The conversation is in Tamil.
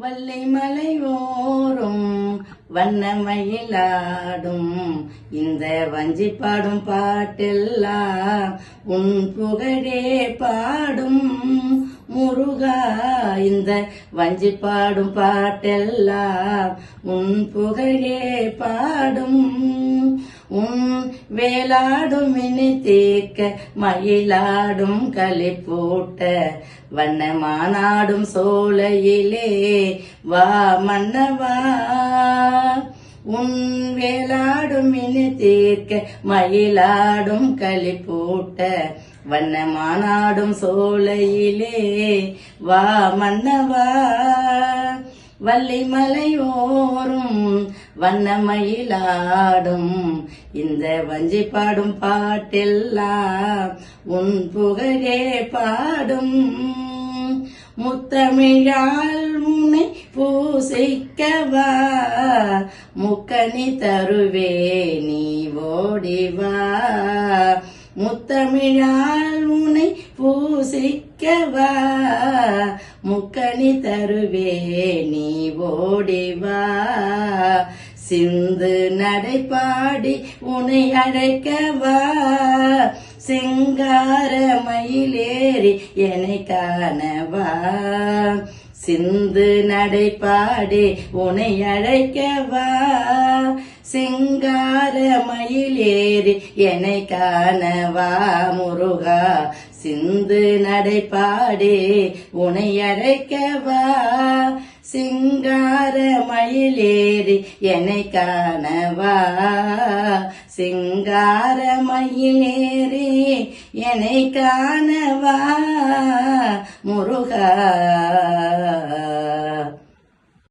வல்லை மலை ஓரும் வண்ணமயிலாடும். இந்த வஞ்சி பாடும் பாட்டெல்லாம் உன் புகழே பாடும். முருகா இந்த வஞ்சி பாடும் பாட்டெல்லாம் உன் புகழே பாடும். வேளாடும் இனி தேக்க மயிலாடும் களி போட்ட வண்ணமானாடும் சோலையிலே வா மன்னவா. உன் வேளாடும் இனி தேக்க மயிலாடும் களி போட்ட வண்ணமானாடும் சோலையிலே வா மன்னவா. வள்ளி மலையோரும் வண்ணமயிலாடும். இந்த வஞ்சி பாடும் பாட்டெல்லாம் உன் புகழே பாடும். முத்தமிழால் முனை பூசிக்கவா? முக்கணி தருவே நீ ஓடிவா? முத்தமிழால் முனை பூசிக்கவா? முக்கணி தருவே நீ ஓடிவா சிந்து நடைபாடி உன்னை அழைக்கவா சிங்கார மயிலேறி என்னை காணவா சிந்து நடைபாடி உன்னை அழைக்கவா சிங்கார மயிலேறி என்னை காணவா முருகா. சிந்து நடைபாடே உனை அழைக்கவா? சிங்கார மயிலேறி என்னை காணவா? சிங்கார மயிலேறி என்னை காணவா? முருகா